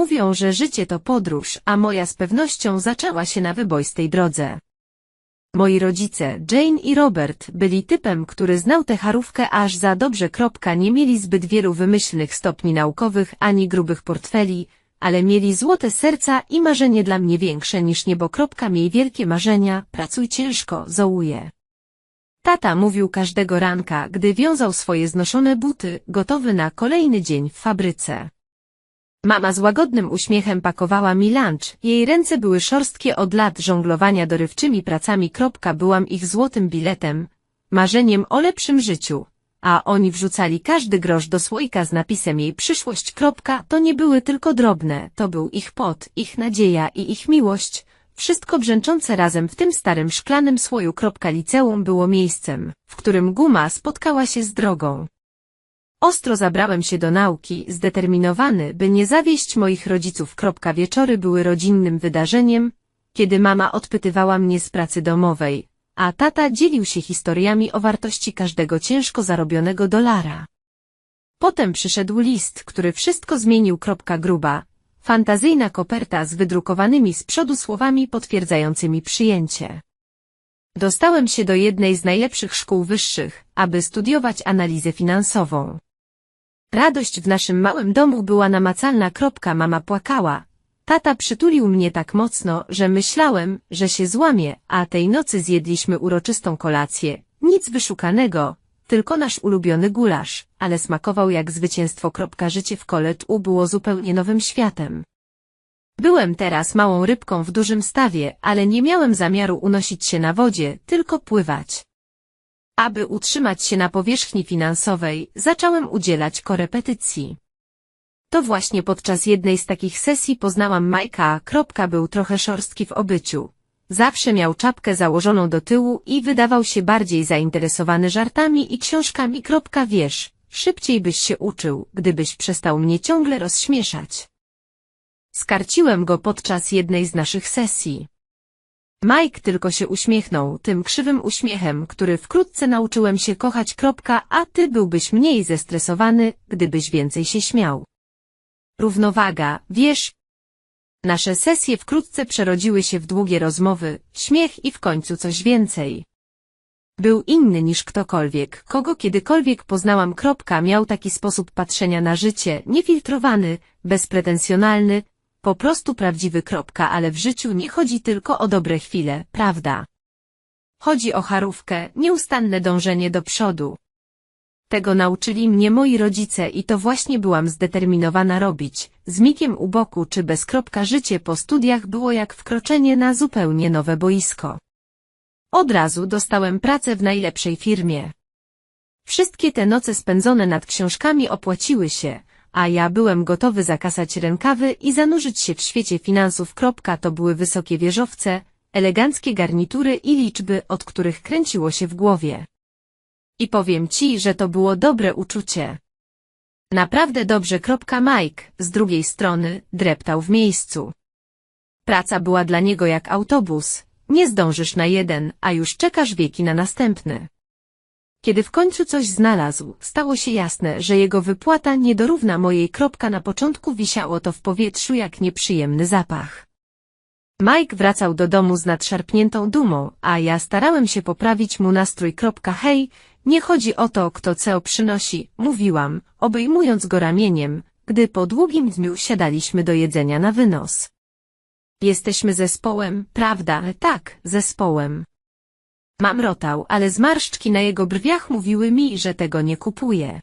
Mówią, że życie to podróż, a moja z pewnością zaczęła się na wybojstej drodze. Moi rodzice, Jane i Robert, byli typem, który znał tę charówkę aż za dobrze. Nie mieli zbyt wielu wymyślnych stopni naukowych ani grubych portfeli, ale mieli złote serca i marzenie dla mnie większe niż niebo. Miej wielkie marzenia, pracuj ciężko, zołuję. Tata mówił każdego ranka, gdy wiązał swoje znoszone buty, gotowy na kolejny dzień w fabryce. Mama z łagodnym uśmiechem pakowała mi lunch, jej ręce były szorstkie od lat żonglowania dorywczymi pracami. Byłam ich złotym biletem, marzeniem o lepszym życiu, a oni wrzucali każdy grosz do słoika z napisem jej przyszłość. To nie były tylko drobne, to był ich pot, ich nadzieja i ich miłość, wszystko brzęczące razem w tym starym szklanym słoju. Liceum było miejscem, w którym guma spotkała się z drogą. Ostro zabrałem się do nauki, zdeterminowany, by nie zawieść moich rodziców. Wieczory były rodzinnym wydarzeniem, kiedy mama odpytywała mnie z pracy domowej, a tata dzielił się historiami o wartości każdego ciężko zarobionego dolara. Potem przyszedł list, który wszystko zmienił. Gruba, fantazyjna koperta z wydrukowanymi z przodu słowami potwierdzającymi przyjęcie. Dostałem się do jednej z najlepszych szkół wyższych, aby studiować analizę finansową. Radość w naszym małym domu była namacalna. Kropka, mama płakała. Tata przytulił mnie tak mocno, że myślałem, że się złamie, a tej nocy zjedliśmy uroczystą kolację. Nic wyszukanego, tylko nasz ulubiony gulasz, ale smakował jak zwycięstwo. Kropka, życie w college było zupełnie nowym światem. Byłem teraz małą rybką w dużym stawie, ale nie miałem zamiaru unosić się na wodzie, tylko pływać. Aby utrzymać się na powierzchni finansowej, zacząłem udzielać korepetycji. To właśnie podczas jednej z takich sesji poznałam Majka. Kropka był trochę szorstki w obyciu. Zawsze miał czapkę założoną do tyłu i wydawał się bardziej zainteresowany żartami i książkami. Kropka wiesz, szybciej byś się uczył, gdybyś przestał mnie ciągle rozśmieszać. Skarciłem go podczas jednej z naszych sesji. Mike tylko się uśmiechnął tym krzywym uśmiechem, który wkrótce nauczyłem się kochać. Kropka, a ty byłbyś mniej zestresowany, gdybyś więcej się śmiał. Równowaga, wiesz, Nasze sesje wkrótce przerodziły się w długie rozmowy, śmiech i w końcu coś więcej. Był inny niż ktokolwiek, kogo kiedykolwiek poznałam. Kropka miał taki sposób patrzenia na życie, niefiltrowany, bezpretensjonalny, po prostu prawdziwy. Kropka, ale w życiu nie chodzi tylko o dobre chwile, prawda? Chodzi o charówkę, nieustanne dążenie do przodu. Tego nauczyli mnie moi rodzice i to właśnie byłam zdeterminowana robić, z mikiem u boku czy bez kropka życie po studiach było jak wkroczenie na zupełnie nowe boisko. Od razu dostałem pracę w najlepszej firmie. Wszystkie te noce spędzone nad książkami opłaciły się, a ja byłem gotowy zakasać rękawy i zanurzyć się w świecie finansów. To były wysokie wieżowce, eleganckie garnitury i liczby, od których kręciło się w głowie. I powiem ci, że to było dobre uczucie. Naprawdę dobrze. Mike, z drugiej strony, dreptał w miejscu. Praca była dla niego jak autobus. Nie zdążysz na jeden, a już czekasz wieki na następny. Kiedy w końcu coś znalazł, stało się jasne, że jego wypłata nie dorówna mojej. Kropka na początku wisiało to w powietrzu jak nieprzyjemny zapach. Mike wracał do domu z nadszarpniętą dumą, a ja starałem się poprawić mu nastrój. Hej, nie chodzi o to, kto co przynosi, mówiłam, obejmując go ramieniem, gdy po długim dniu siadaliśmy do jedzenia na wynos. Jesteśmy zespołem, prawda? Tak, zespołem. Mamrotał, ale zmarszczki na jego brwiach mówiły mi, że tego nie kupuje.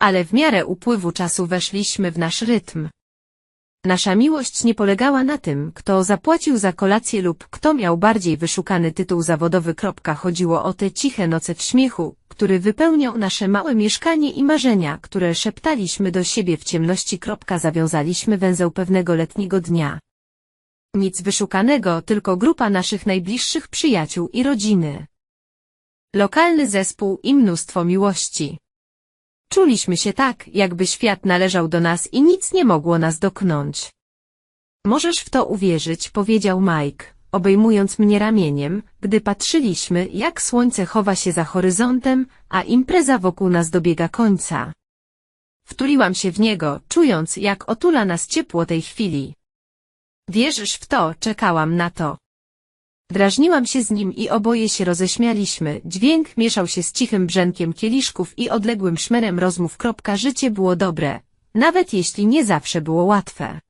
Ale w miarę upływu czasu weszliśmy w nasz rytm. Nasza miłość nie polegała na tym, kto zapłacił za kolację lub kto miał bardziej wyszukany tytuł zawodowy. Chodziło o te ciche noce w śmiechu, który wypełniał nasze małe mieszkanie i marzenia, które szeptaliśmy do siebie w ciemności. Zawiązaliśmy węzeł pewnego letniego dnia. Nic wyszukanego, tylko grupa naszych najbliższych przyjaciół i rodziny. Lokalny zespół i mnóstwo miłości. Czuliśmy się tak, jakby świat należał do nas i nic nie mogło nas doknąć. Możesz w to uwierzyć, powiedział Mike, obejmując mnie ramieniem, gdy patrzyliśmy, jak słońce chowa się za horyzontem, a impreza wokół nas dobiega końca. Wtuliłam się w niego, czując, jak otula nas ciepło tej chwili. Wierzysz w to, czekałam na to. Drażniłam się z nim i oboje się roześmialiśmy, dźwięk mieszał się z cichym brzękiem kieliszków i odległym szmerem rozmów. Życie było dobre, nawet jeśli nie zawsze było łatwe.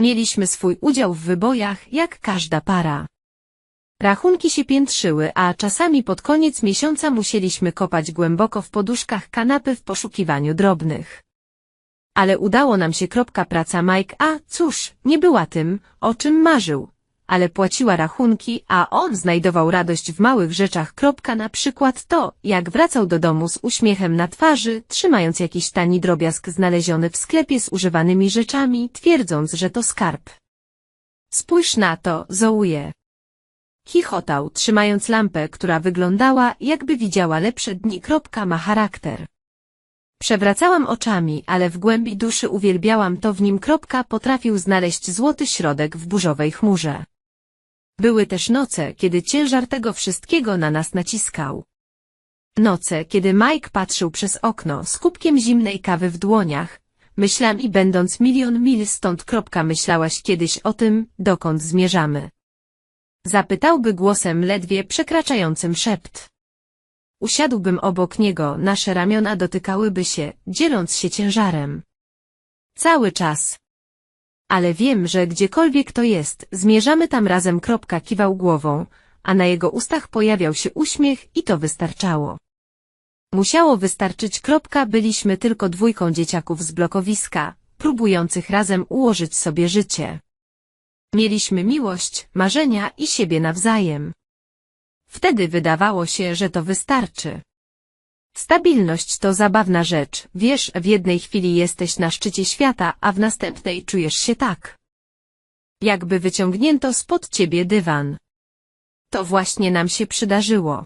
Mieliśmy swój udział w wybojach, jak każda para. Rachunki się piętrzyły, a czasami pod koniec miesiąca musieliśmy kopać głęboko w poduszkach kanapy w poszukiwaniu drobnych. Ale udało nam się. Praca Mike, a cóż, nie była tym, o czym marzył, ale płaciła rachunki, a on znajdował radość w małych rzeczach. Na przykład to, jak wracał do domu z uśmiechem na twarzy, trzymając jakiś tani drobiazg znaleziony w sklepie z używanymi rzeczami, twierdząc, że to skarb. Spójrz na to, Zouje. Chichotał, trzymając lampę, która wyglądała, jakby widziała lepsze dni. Ma charakter. Przewracałam oczami, ale w głębi duszy uwielbiałam to w nim. Kropka potrafił znaleźć złoty środek w burzowej chmurze. Były też noce, kiedy ciężar tego wszystkiego na nas naciskał. Noce, kiedy Mike patrzył przez okno z kubkiem zimnej kawy w dłoniach, myślami będąc milion mil stąd. Kropka myślałaś kiedyś o tym, dokąd zmierzamy. Zapytałby głosem ledwie przekraczającym szept. Usiadłbym obok niego, nasze ramiona dotykałyby się, dzieląc się ciężarem. Cały czas. Ale wiem, że gdziekolwiek to jest, zmierzamy tam razem. Kropka kiwał głową, a na jego ustach pojawiał się uśmiech i to wystarczało. Musiało wystarczyć. Kropka byliśmy tylko dwójką dzieciaków z blokowiska, próbujących razem ułożyć sobie życie. Mieliśmy miłość, marzenia i siebie nawzajem. Wtedy wydawało się, że to wystarczy. Stabilność to zabawna rzecz, wiesz, w jednej chwili jesteś na szczycie świata, a w następnej czujesz się tak. Jakby wyciągnięto spod ciebie dywan. To właśnie nam się przydarzyło.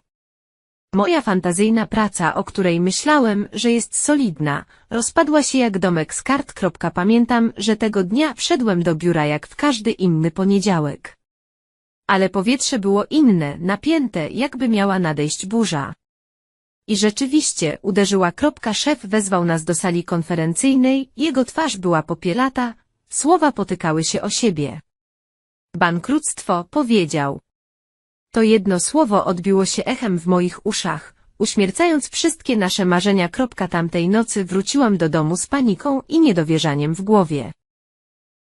Moja fantazyjna praca, o której myślałem, że jest solidna, rozpadła się jak domek z kart. Pamiętam, że tego dnia wszedłem do biura jak w każdy inny poniedziałek. Ale powietrze było inne, napięte, jakby miała nadejść burza. I rzeczywiście, uderzyła kropka szef wezwał nas do sali konferencyjnej, jego twarz była popielata, słowa potykały się o siebie. Bankructwo, powiedział. To jedno słowo odbiło się echem w moich uszach, uśmiercając wszystkie nasze marzenia. Tamtej nocy wróciłam do domu z paniką i niedowierzaniem w głowie.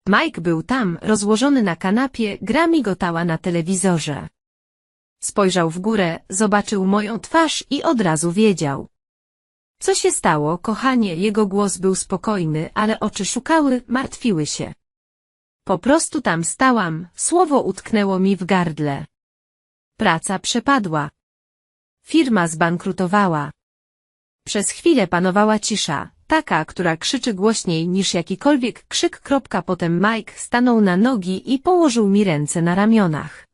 Mike był tam, rozłożony na kanapie, gra migotała na telewizorze. Spojrzał w górę, zobaczył moją twarz i od razu wiedział. Co się stało, kochanie? Jego głos był spokojny, ale oczy szukały, martwiły się. Po prostu tam stałam, słowo utknęło mi w gardle. Praca przepadła. Firma zbankrutowała. Przez chwilę panowała cisza, taka, która krzyczy głośniej niż jakikolwiek krzyk. Potem Mike stanął na nogi i położył mi ręce na ramionach.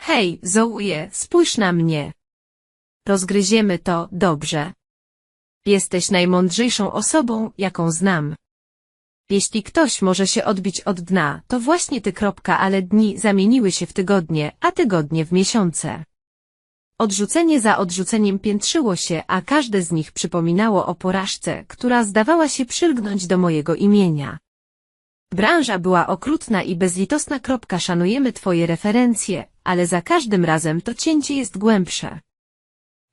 Hej, Zoe, spójrz na mnie. Rozgryziemy to, dobrze. Jesteś najmądrzejszą osobą, jaką znam. Jeśli ktoś może się odbić od dna, to właśnie ty. Ale dni zamieniły się w tygodnie, a tygodnie w miesiące. Odrzucenie za odrzuceniem piętrzyło się, a każde z nich przypominało o porażce, która zdawała się przylgnąć do mojego imienia. Branża była okrutna i bezlitosna. Szanujemy twoje referencje, ale za każdym razem to cięcie jest głębsze.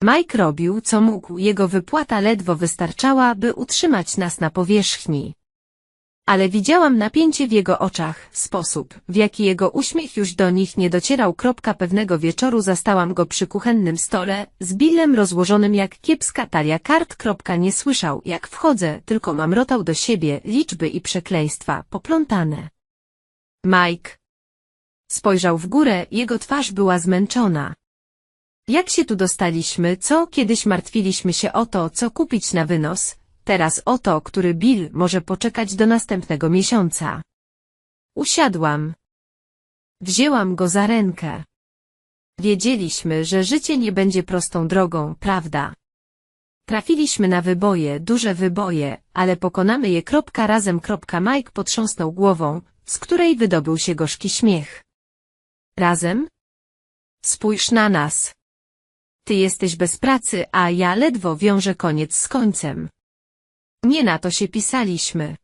Mike robił, co mógł, jego wypłata ledwo wystarczała, by utrzymać nas na powierzchni ale widziałam napięcie w jego oczach, sposób, w jaki jego uśmiech już do nich nie docierał. Pewnego wieczoru zastałam go przy kuchennym stole, z bilem rozłożonym jak kiepska talia kart. Nie słyszał, jak wchodzę, tylko mamrotał do siebie liczby i przekleństwa, poplątane. Mike. Spojrzał w górę, jego twarz była zmęczona. Jak się tu dostaliśmy, co kiedyś martwiliśmy się o to, co kupić na wynos, Teraz oto, który Bill może poczekać do następnego miesiąca. Usiadłam. Wzięłam go za rękę. Wiedzieliśmy, że życie nie będzie prostą drogą, prawda? Trafiliśmy na wyboje, duże wyboje, ale pokonamy je. Kropka razem. Kropka Mike potrząsnął głową, z której wydobył się gorzki śmiech. Razem? Spójrz na nas. Ty jesteś bez pracy, a ja ledwo wiążę koniec z końcem. Nie na to się pisaliśmy.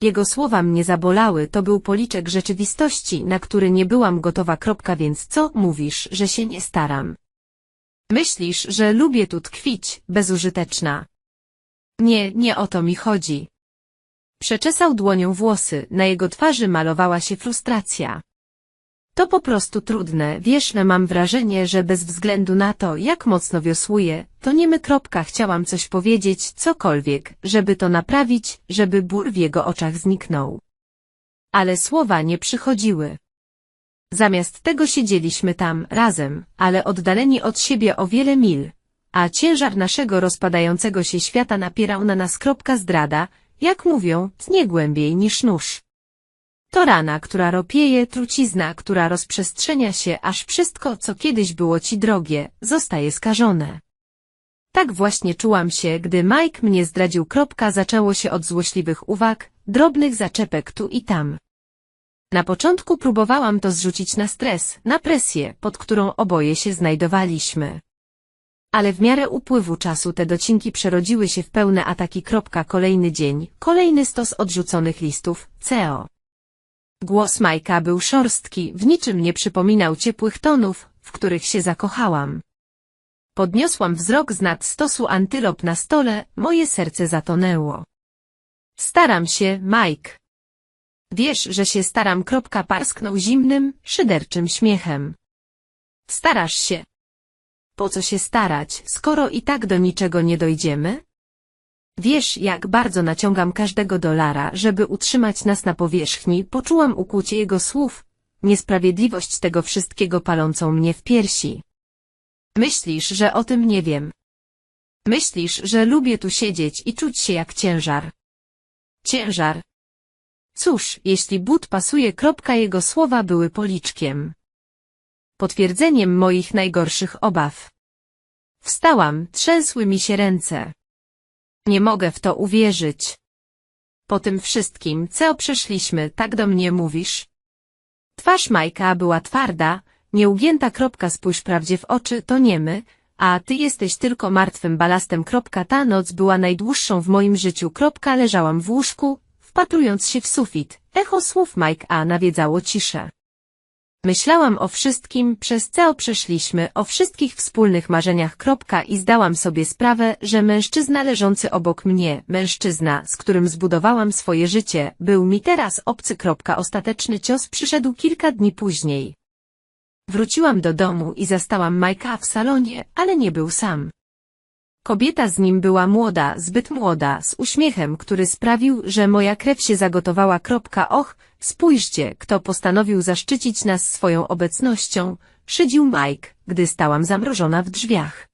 Jego słowa mnie zabolały, to był policzek rzeczywistości, na który nie byłam gotowa. Kropka, więc co mówisz, że się nie staram? Myślisz, że lubię tu tkwić, bezużyteczna. Nie, nie o to mi chodzi. Przeczesał dłonią włosy, na jego twarzy malowała się frustracja. To po prostu trudne, wiesz, no mam wrażenie, że bez względu na to, jak mocno wiosłuję, to nie my kropka chciałam coś powiedzieć, cokolwiek, żeby to naprawić, żeby ból w jego oczach zniknął. Ale słowa nie przychodziły. Zamiast tego siedzieliśmy tam, razem, ale oddaleni od siebie o wiele mil, a ciężar naszego rozpadającego się świata napierał na nas kropka zdrada, jak mówią, tnie głębiej niż nóż. To rana, która ropieje, trucizna, która rozprzestrzenia się, aż wszystko, co kiedyś było ci drogie, zostaje skażone. Tak właśnie czułam się, gdy Mike mnie zdradził. Kropka zaczęło się od złośliwych uwag, drobnych zaczepek tu i tam. Na początku próbowałam to zrzucić na stres, na presję, pod którą oboje się znajdowaliśmy. Ale w miarę upływu czasu te docinki przerodziły się w pełne ataki. Kolejny dzień, kolejny stos odrzuconych listów, CEO. Głos Majka był szorstki, w niczym nie przypominał ciepłych tonów, w których się zakochałam. Podniosłam wzrok z nad stosu antylop na stole, moje serce zatonęło. Staram się, Mike. Wiesz, że się staram. Kropka parsknął zimnym, szyderczym śmiechem. Starasz się. Po co się starać, skoro i tak do niczego nie dojdziemy? Wiesz, jak bardzo naciągam każdego dolara, żeby utrzymać nas na powierzchni, poczułam ukłucie jego słów, niesprawiedliwość tego wszystkiego palącą mnie w piersi. Myślisz, że o tym nie wiem. Myślisz, że lubię tu siedzieć i czuć się jak ciężar. Ciężar. Cóż, jeśli but pasuje, kropka jego słowa były policzkiem. Potwierdzeniem moich najgorszych obaw. Wstałam, trzęsły mi się ręce. Nie mogę w to uwierzyć. Po tym wszystkim, co przeszliśmy, tak do mnie mówisz? Twarz Majka była twarda, nieugięta kropka spójrz prawdzie w oczy, to nie my, a ty jesteś tylko martwym balastem. Kropka ta noc była najdłuższą w moim życiu. Kropka leżałam w łóżku, wpatrując się w sufit. Echo słów Mike A nawiedzało ciszę. Myślałam o wszystkim, przez co przeszliśmy, o wszystkich wspólnych marzeniach. Kropka i zdałam sobie sprawę, że mężczyzna leżący obok mnie, mężczyzna, z którym zbudowałam swoje życie, był mi teraz obcy. Kropka. Ostateczny cios przyszedł kilka dni później. Wróciłam do domu i zastałam Majka w salonie, ale nie był sam. Kobieta z nim była młoda, zbyt młoda, z uśmiechem, który sprawił, że moja krew się zagotowała. Kropka, och, spójrzcie, kto postanowił zaszczycić nas swoją obecnością, szydził Mike, gdy stałam zamrożona w drzwiach.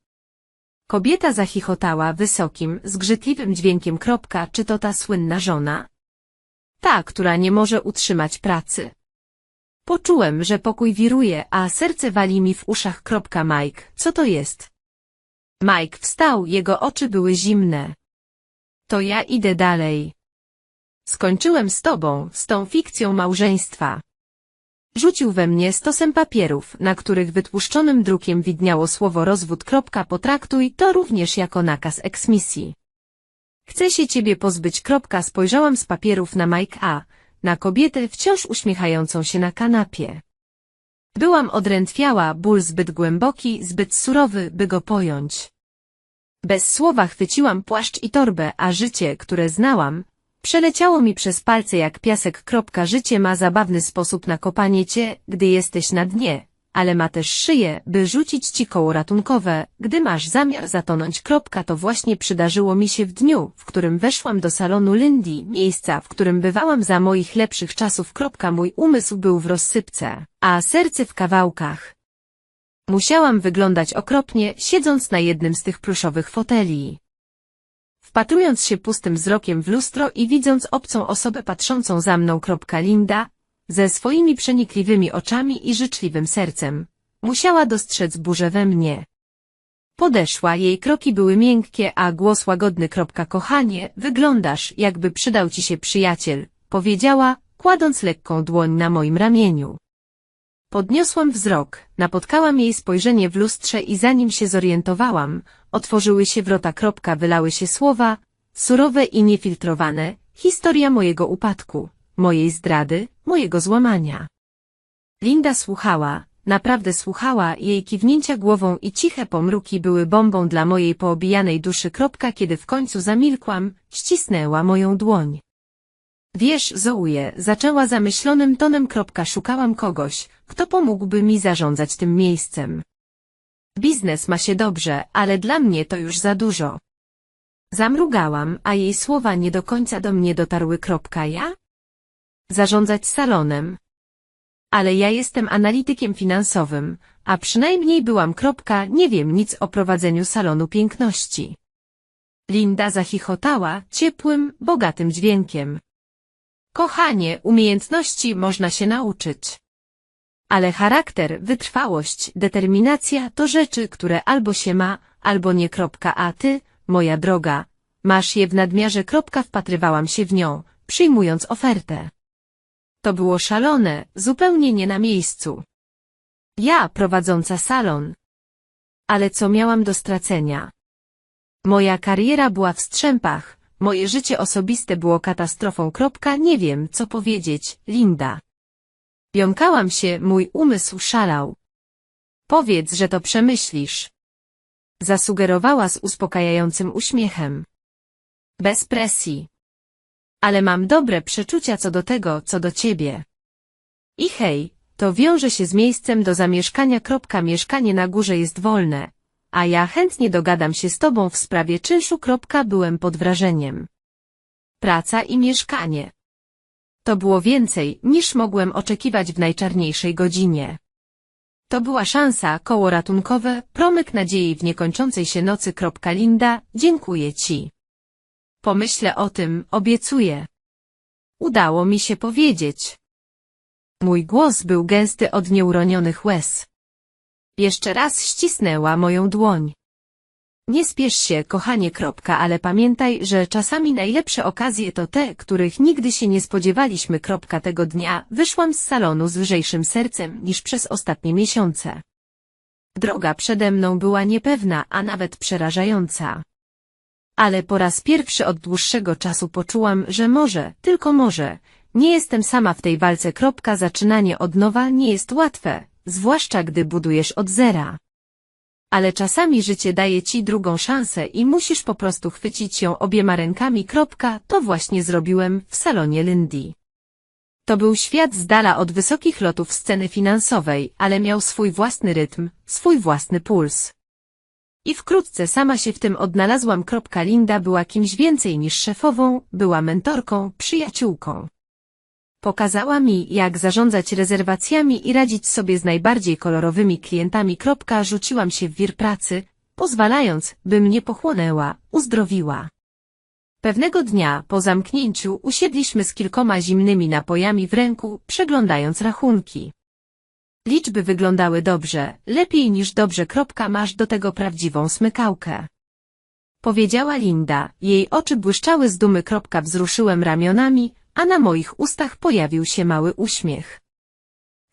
Kobieta zachichotała wysokim, zgrzytliwym dźwiękiem. Kropka, czy to ta słynna żona? Ta, która nie może utrzymać pracy. Poczułem, że pokój wiruje, a serce wali mi w uszach. Kropka, Mike, co to jest? Mike wstał, jego oczy były zimne. To ja idę dalej. Skończyłem z tobą, z tą fikcją małżeństwa. Rzucił we mnie stosem papierów, na których wytłuszczonym drukiem widniało słowo rozwód. Potraktuj to również jako nakaz eksmisji. Chcę się ciebie pozbyć. Spojrzałam z papierów na Mike A, na kobietę wciąż uśmiechającą się na kanapie. Byłam odrętwiała, ból zbyt głęboki, zbyt surowy, by go pojąć. Bez słowa chwyciłam płaszcz i torbę, a życie, które znałam, przeleciało mi przez palce jak piasek. Życie ma zabawny sposób na kopanie cię, gdy jesteś na dnie, ale ma też szyję, by rzucić ci koło ratunkowe, gdy masz zamiar zatonąć. To właśnie przydarzyło mi się w dniu, w którym weszłam do salonu Lindy, miejsca, w którym bywałam za moich lepszych czasów. Mój umysł był w rozsypce, a serce w kawałkach. Musiałam wyglądać okropnie, siedząc na jednym z tych pluszowych foteli. Wpatrując się pustym wzrokiem w lustro i widząc obcą osobę patrzącą za mną. Linda, ze swoimi przenikliwymi oczami i życzliwym sercem, musiała dostrzec burzę we mnie. Podeszła, jej kroki były miękkie, a głos łagodny. Kochanie, wyglądasz, jakby przydał ci się przyjaciel, powiedziała, kładąc lekką dłoń na moim ramieniu. Podniosłam wzrok, napotkałam jej spojrzenie w lustrze i zanim się zorientowałam, otworzyły się wrota. Wylały się słowa, surowe i niefiltrowane, historia mojego upadku, mojej zdrady, mojego złamania. Linda słuchała, naprawdę słuchała, jej kiwnięcia głową i ciche pomruki były bombą dla mojej poobijanej duszy. Kropka, kiedy w końcu zamilkłam, ścisnęła moją dłoń. Wiesz, Zoe, zaczęła zamyślonym tonem. Szukałam kogoś, kto pomógłby mi zarządzać tym miejscem. Biznes ma się dobrze, ale dla mnie to już za dużo. Zamrugałam, a jej słowa nie do końca do mnie dotarły. Ja? Zarządzać salonem. Ale ja jestem analitykiem finansowym, a przynajmniej byłam. Nie wiem nic o prowadzeniu salonu piękności. Linda zachichotała ciepłym, bogatym dźwiękiem. Kochanie, umiejętności można się nauczyć. Ale charakter, wytrwałość, determinacja to rzeczy, które albo się ma, albo nie. A ty, moja droga, masz je w nadmiarze. Wpatrywałam się w nią, przyjmując ofertę. To było szalone, zupełnie nie na miejscu. Ja, prowadząca salon. Ale co miałam do stracenia? Moja kariera była w strzępach, moje życie osobiste było katastrofą. Nie wiem, co powiedzieć, Linda. Jąkałam się, mój umysł szalał. Powiedz, że to przemyślisz. Zasugerowała z uspokajającym uśmiechem. Bez presji. Ale mam dobre przeczucia co do tego, co do ciebie. I hej, to wiąże się z miejscem do zamieszkania. Mieszkanie na górze jest wolne, a ja chętnie dogadam się z tobą w sprawie czynszu. Byłem pod wrażeniem. Praca i mieszkanie. To było więcej, niż mogłem oczekiwać w najczarniejszej godzinie. To była szansa, koło ratunkowe, promyk nadziei w niekończącej się nocy. Linda, dziękuję ci. Pomyślę o tym, obiecuję. Udało mi się powiedzieć. Mój głos był gęsty od nieuronionych łez. Jeszcze raz ścisnęła moją dłoń. Nie spiesz się, kochanie. Kropka, ale pamiętaj, że czasami najlepsze okazje to te, których nigdy się nie spodziewaliśmy. Kropka tego dnia wyszłam z salonu z lżejszym sercem niż przez ostatnie miesiące. Droga przede mną była niepewna, a nawet przerażająca. Ale po raz pierwszy od dłuższego czasu poczułam, że może, tylko może, nie jestem sama w tej walce. Kropka, zaczynanie od nowa nie jest łatwe, zwłaszcza gdy budujesz od zera. Ale czasami życie daje ci drugą szansę i musisz po prostu chwycić ją obiema rękami. Kropka, to właśnie zrobiłem w salonie Lindy. To był świat z dala od wysokich lotów sceny finansowej, ale miał swój własny rytm, swój własny puls. I wkrótce sama się w tym odnalazłam. Linda była kimś więcej niż szefową, była mentorką, przyjaciółką. Pokazała mi, jak zarządzać rezerwacjami i radzić sobie z najbardziej kolorowymi klientami. Rzuciłam się w wir pracy, pozwalając, by mnie pochłonęła, uzdrowiła. Pewnego dnia, po zamknięciu, usiedliśmy z kilkoma zimnymi napojami w ręku, przeglądając rachunki. Liczby wyglądały dobrze, lepiej niż dobrze. Masz do tego prawdziwą smykałkę. Powiedziała Linda, jej oczy błyszczały z dumy. Wzruszyłem ramionami, a na moich ustach pojawił się mały uśmiech.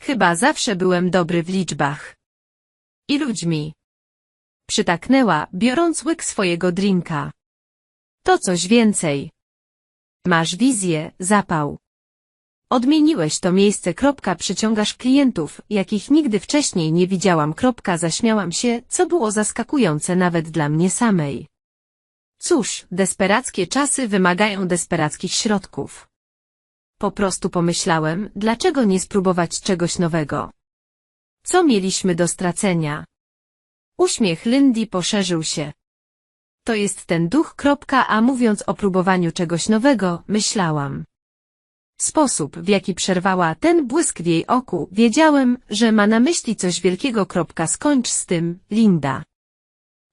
Chyba zawsze byłem dobry w liczbach. I ludźmi. Przytaknęła, biorąc łyk swojego drinka. To coś więcej. Masz wizję, zapał. Odmieniłeś to miejsce. Kropka, przyciągasz klientów, jakich nigdy wcześniej nie widziałam. Kropka, zaśmiałam się, co było zaskakujące nawet dla mnie samej. Cóż, desperackie czasy wymagają desperackich środków. Po prostu pomyślałem, dlaczego nie spróbować czegoś nowego. Co mieliśmy do stracenia? Uśmiech Lindy poszerzył się. To jest ten duch. A mówiąc o próbowaniu czegoś nowego, myślałam. Sposób, w jaki przerwała ten błysk w jej oku, wiedziałem, że ma na myśli coś wielkiego. Skończ z tym, Linda.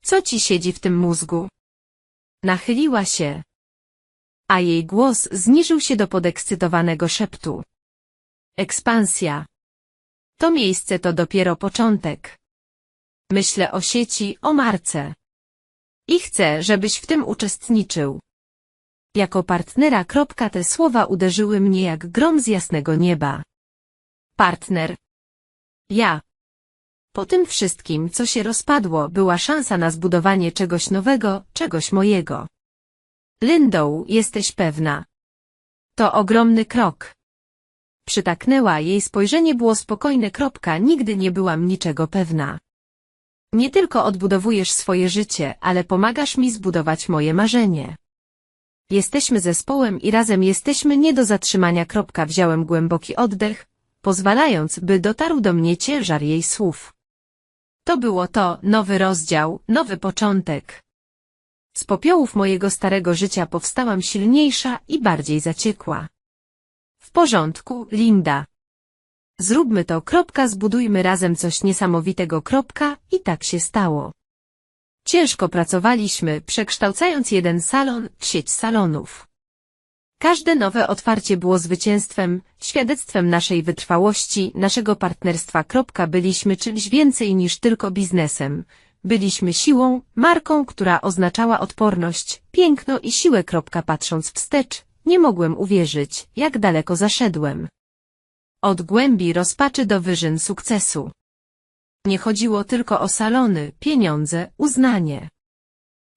Co ci siedzi w tym mózgu? Nachyliła się, a jej głos zniżył się do podekscytowanego szeptu. Ekspansja. To miejsce to dopiero początek. Myślę o sieci, o marce. I chcę, żebyś w tym uczestniczył. Jako partnera. Te słowa uderzyły mnie jak grom z jasnego nieba. Partner. Ja. Po tym wszystkim, co się rozpadło, była szansa na zbudowanie czegoś nowego, czegoś mojego. Lindą, jesteś pewna. To ogromny krok. Przytaknęła, jej spojrzenie było spokojne. Kropka, nigdy nie byłam niczego pewna. Nie tylko odbudowujesz swoje życie, ale pomagasz mi zbudować moje marzenie. Jesteśmy zespołem i razem jesteśmy nie do zatrzymania. Kropka, wziąłem głęboki oddech, pozwalając, by dotarł do mnie ciężar jej słów. To było to, nowy rozdział, nowy początek. Z popiołów mojego starego życia powstałam silniejsza i bardziej zaciekła. W porządku, Linda. Zróbmy to, kropka, zbudujmy razem coś niesamowitego, kropka, i tak się stało. Ciężko pracowaliśmy, przekształcając jeden salon w sieć salonów. Każde nowe otwarcie było zwycięstwem, świadectwem naszej wytrwałości, naszego partnerstwa. Byliśmy czymś więcej niż tylko biznesem. Byliśmy siłą, marką, która oznaczała odporność, piękno i siłę. Patrząc wstecz, nie mogłem uwierzyć, jak daleko zaszedłem. Od głębi rozpaczy do wyżyn sukcesu. Nie chodziło tylko o salony, pieniądze, uznanie.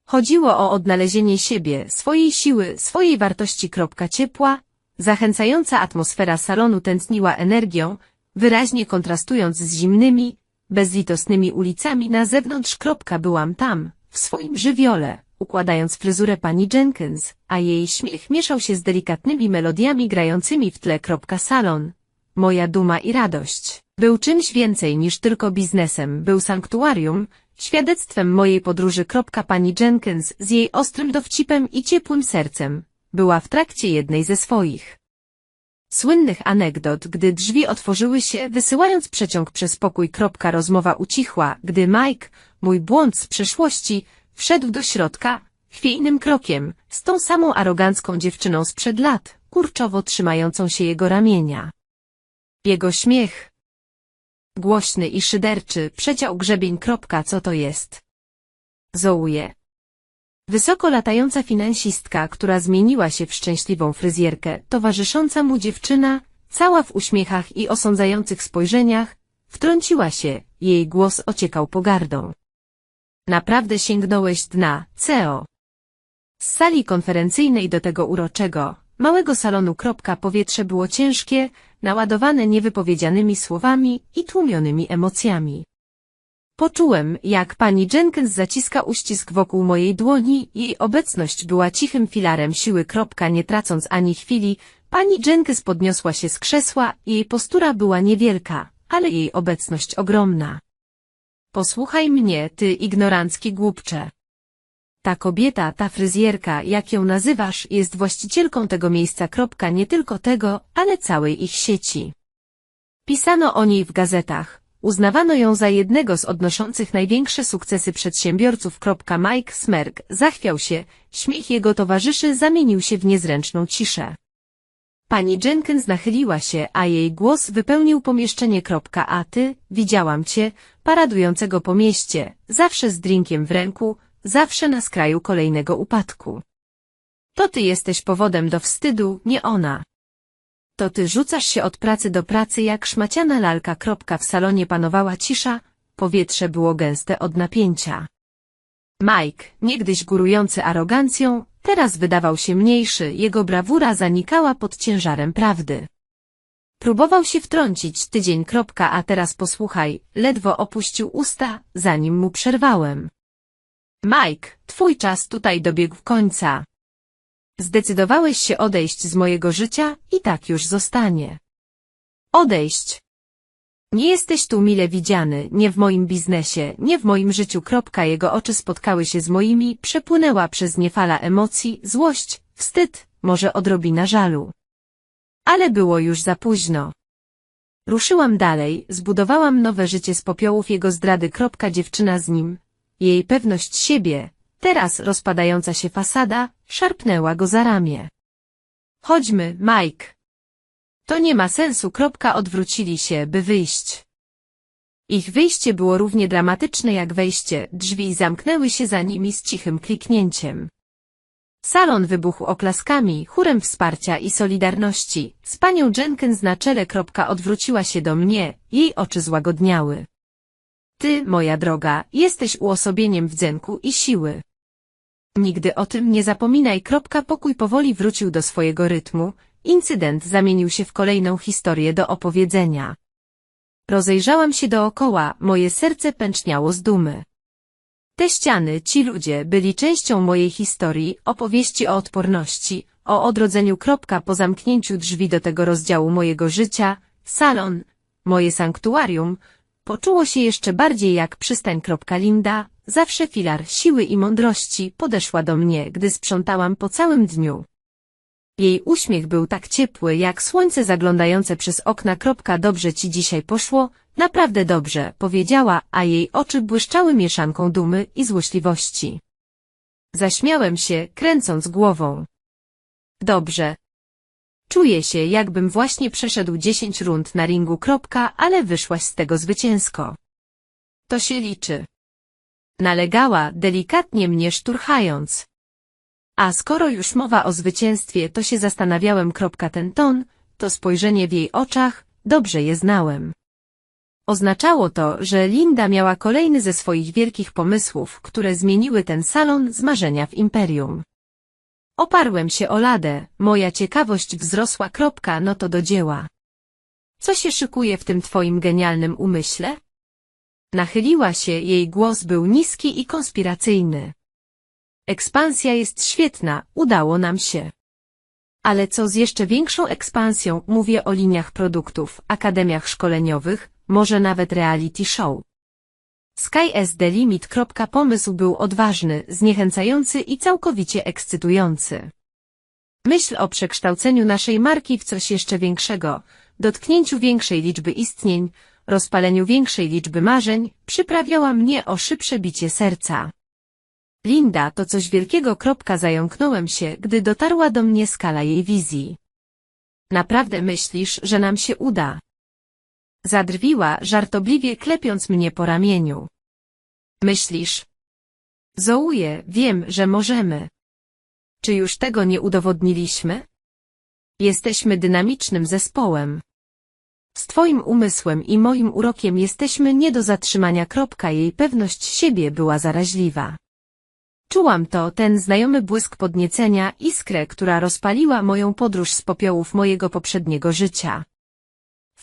Chodziło o odnalezienie siebie, swojej siły, swojej wartości. Ciepła, zachęcająca atmosfera salonu tętniła energią, wyraźnie kontrastując z zimnymi, bezlitosnymi ulicami na zewnątrz. Byłam tam, w swoim żywiole, układając fryzurę pani Jenkins, a jej śmiech mieszał się z delikatnymi melodiami grającymi w tle. Salon. Moja duma i radość. Był czymś więcej niż tylko biznesem, był sanktuarium, świadectwem mojej podróży. Pani Jenkins z jej ostrym dowcipem i ciepłym sercem. Była w trakcie jednej ze swoich słynnych anegdot, gdy drzwi otworzyły się, wysyłając przeciąg przez pokój. Rozmowa ucichła, gdy Mike, mój błąd z przeszłości, wszedł do środka, chwiejnym krokiem, z tą samą arogancką dziewczyną sprzed lat, kurczowo trzymającą się jego ramienia. Jego śmiech, głośny i szyderczy, przeciął grzebień. Co to jest? Zouje. Wysoko latająca finansistka, która zmieniła się w szczęśliwą fryzjerkę, towarzysząca mu dziewczyna, cała w uśmiechach i osądzających spojrzeniach, wtrąciła się, jej głos ociekał pogardą. Naprawdę sięgnąłeś dna, CEO. Z sali konferencyjnej do tego uroczego, małego salonu. Kropka, powietrze było ciężkie, naładowane niewypowiedzianymi słowami i tłumionymi emocjami. Poczułem, jak pani Jenkins zaciska uścisk wokół mojej dłoni, jej obecność była cichym filarem siły. Nie tracąc ani chwili, pani Jenkins podniosła się z krzesła, jej postura była niewielka, ale jej obecność ogromna. Posłuchaj mnie, ty ignorancki głupcze. Ta kobieta, ta fryzjerka, jak ją nazywasz, jest właścicielką tego miejsca. Nie tylko tego, ale całej ich sieci. Pisano o niej w gazetach. Uznawano ją za jednego z odnoszących największe sukcesy przedsiębiorców. Mike Smerk zachwiał się, śmiech jego towarzyszy zamienił się w niezręczną ciszę. Pani Jenkins nachyliła się, a jej głos wypełnił pomieszczenie. A ty, widziałam cię, paradującego po mieście, zawsze z drinkiem w ręku, zawsze na skraju kolejnego upadku. To ty jesteś powodem do wstydu, nie ona. To ty rzucasz się od pracy do pracy jak szmaciana lalka. Kropka. W salonie panowała cisza, powietrze było gęste od napięcia. Mike, niegdyś górujący arogancją, teraz wydawał się mniejszy, jego brawura zanikała pod ciężarem prawdy. Próbował się wtrącić tydzień. Kropka, a teraz posłuchaj, ledwo opuścił usta, zanim mu przerwałem. Mike, twój czas tutaj dobiegł końca. Zdecydowałeś się odejść z mojego życia i tak już zostanie. Odejść. Nie jesteś tu mile widziany, nie w moim biznesie, nie w moim życiu. Kropka. Jego oczy spotkały się z moimi, przepłynęła przez nie fala emocji, złość, wstyd, może odrobina żalu. Ale było już za późno. Ruszyłam dalej, zbudowałam nowe życie z popiołów jego zdrady. Kropka. Dziewczyna z nim, jej pewność siebie, teraz rozpadająca się fasada, szarpnęła go za ramię. Chodźmy, Mike. To nie ma sensu. Kropka odwrócili się, by wyjść. Ich wyjście było równie dramatyczne jak wejście, drzwi zamknęły się za nimi z cichym kliknięciem. Salon wybuchł oklaskami, chórem wsparcia i solidarności. Z panią Jenkins na czele kropka odwróciła się do mnie, jej oczy złagodniały. Ty, moja droga, jesteś uosobieniem wdzięku i siły. Nigdy o tym nie zapominaj. Pokój powoli wrócił do swojego rytmu. Incydent zamienił się w kolejną historię do opowiedzenia. Rozejrzałam się dookoła, moje serce pęczniało z dumy. Te ściany, ci ludzie byli częścią mojej historii, opowieści o odporności, o odrodzeniu. Po zamknięciu drzwi do tego rozdziału mojego życia, salon, moje sanktuarium, poczuło się jeszcze bardziej jak przystań. Linda, zawsze filar siły i mądrości, podeszła do mnie, gdy sprzątałam po całym dniu. Jej uśmiech był tak ciepły, jak słońce zaglądające przez okna. Dobrze ci dzisiaj poszło, naprawdę dobrze, powiedziała, a jej oczy błyszczały mieszanką dumy i złośliwości. Zaśmiałem się, kręcąc głową. Dobrze. Czuję się, jakbym właśnie przeszedł dziesięć rund na ringu. Kropka, ale wyszłaś z tego zwycięsko. To się liczy. Nalegała, delikatnie mnie szturchając. A skoro już mowa o zwycięstwie, to się zastanawiałem. Kropka ten ton, to spojrzenie w jej oczach, dobrze je znałem. Oznaczało to, że Linda miała kolejny ze swoich wielkich pomysłów, które zmieniły ten salon z marzenia w imperium. Oparłem się o ladę, moja ciekawość wzrosła. Kropka, no to do dzieła. Co się szykuje w tym twoim genialnym umyśle? Nachyliła się, jej głos był niski i konspiracyjny. Ekspansja jest świetna, udało nam się. Ale co z jeszcze większą ekspansją, mówię o liniach produktów, akademiach szkoleniowych, może nawet reality show. Sky is the limit. Pomysł był odważny, zniechęcający i całkowicie ekscytujący. Myśl o przekształceniu naszej marki w coś jeszcze większego, dotknięciu większej liczby istnień, rozpaleniu większej liczby marzeń, przyprawiała mnie o szybsze bicie serca. Linda, to coś wielkiego. Zająknąłem się, gdy dotarła do mnie skala jej wizji. Naprawdę myślisz, że nam się uda? Zadrwiła, żartobliwie klepiąc mnie po ramieniu. Myślisz? Zołuję, wiem, że możemy. Czy już tego nie udowodniliśmy? Jesteśmy dynamicznym zespołem. Z twoim umysłem i moim urokiem jesteśmy nie do zatrzymania. Kropka jej pewność siebie była zaraźliwa. Czułam to, ten znajomy błysk podniecenia, iskrę, która rozpaliła moją podróż z popiołów mojego poprzedniego życia.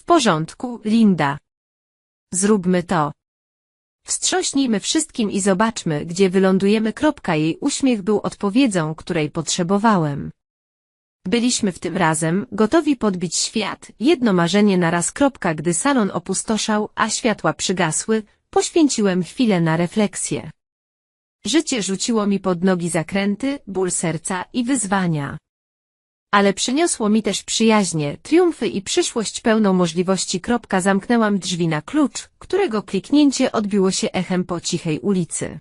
W porządku, Linda. Zróbmy to. Wstrząśnijmy wszystkim i zobaczmy, gdzie wylądujemy. Kropka jej uśmiech był odpowiedzią, której potrzebowałem. Byliśmy w tym razem, gotowi podbić świat, jedno marzenie na raz. Kropka, gdy salon opustoszał, a światła przygasły, poświęciłem chwilę na refleksję. Życie rzuciło mi pod nogi zakręty, ból serca i wyzwania. Ale przyniosło mi też przyjaźnie, triumfy i przyszłość pełną możliwości. Zamknęłam drzwi na klucz, którego kliknięcie odbiło się echem po cichej ulicy.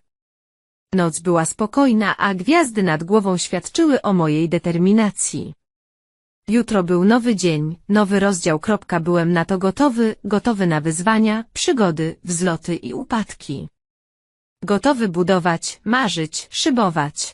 Noc była spokojna, a gwiazdy nad głową świadczyły o mojej determinacji. Jutro był nowy dzień, nowy rozdział. Byłem na to gotowy, gotowy na wyzwania, przygody, wzloty i upadki. Gotowy budować, marzyć, szybować.